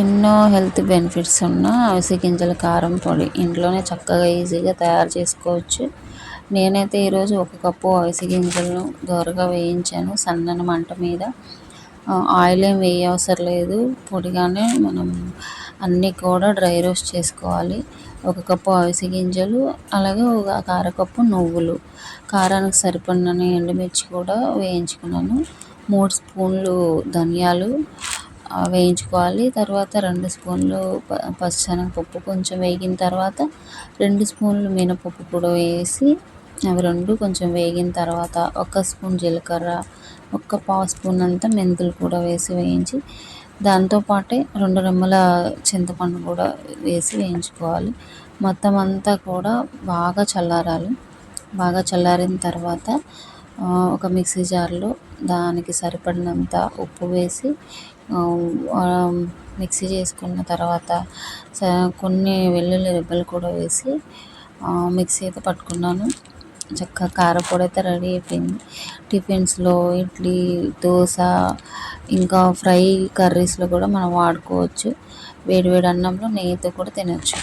ఎన్నో health benefits ఉన్న అవిసె గింజల కారం పొడి ఇంట్లోనే చక్కగా ఈజీగా తయారు చేసుకోవచ్చు. నేనైతే ఈరోజు ఒక కప్పు అవిసె గింజలను దోరగా వేయించాను సన్నని మంట మీద. ఆయిల్ ఏం వేయవసరం లేదు. పొడిగానే మనం అన్నీ కూడా డ్రై రోస్ట్ చేసుకోవాలి. ఒక కప్పు అవిసె గింజలు అలాగే ఒక కారకప్పు నువ్వులు. కారానికి సరిపడిన ఎండుమిర్చి కూడా వేయించుకున్నాను. మూడు స్పూన్లు ధనియాలు వేయించుకోవాలి. తర్వాత రెండు స్పూన్లు పచ్చెనగపప్పు కొంచెం వేగిన తర్వాత రెండు స్పూన్లు మినపప్పు కూడా వేసి అవి రెండు కొంచెం వేగిన తర్వాత ఒక స్పూన్ జీలకర్ర ఒక పావు స్పూన్ అంతా మెంతులు కూడా వేసి వేయించి దాంతోపాటే రెండు రెమ్మల చింతపండు కూడా వేసి వేయించుకోవాలి. మొత్తం అంతా కూడా బాగా చల్లారాలి. బాగా చల్లారిన తర్వాత ఒక మిక్సీ జార్లో దానికి సరిపడినంత ఉప్పు వేసి మిక్సీ చేసుకున్న తర్వాత కొన్ని వెల్లుల్లి రెబ్బలు కూడా వేసి మిక్సీ అయితే పట్టుకున్నాను. చక్కగా కారపొడి అయితే రెడీ అయిపోయింది. టిఫిన్స్లో ఇడ్లీ దోశ ఇంకా ఫ్రై కర్రీస్లో కూడా మనం వాడుకోవచ్చు. వేడి వేడి అన్నంలో నెయ్యితో కూడా తినచ్చు.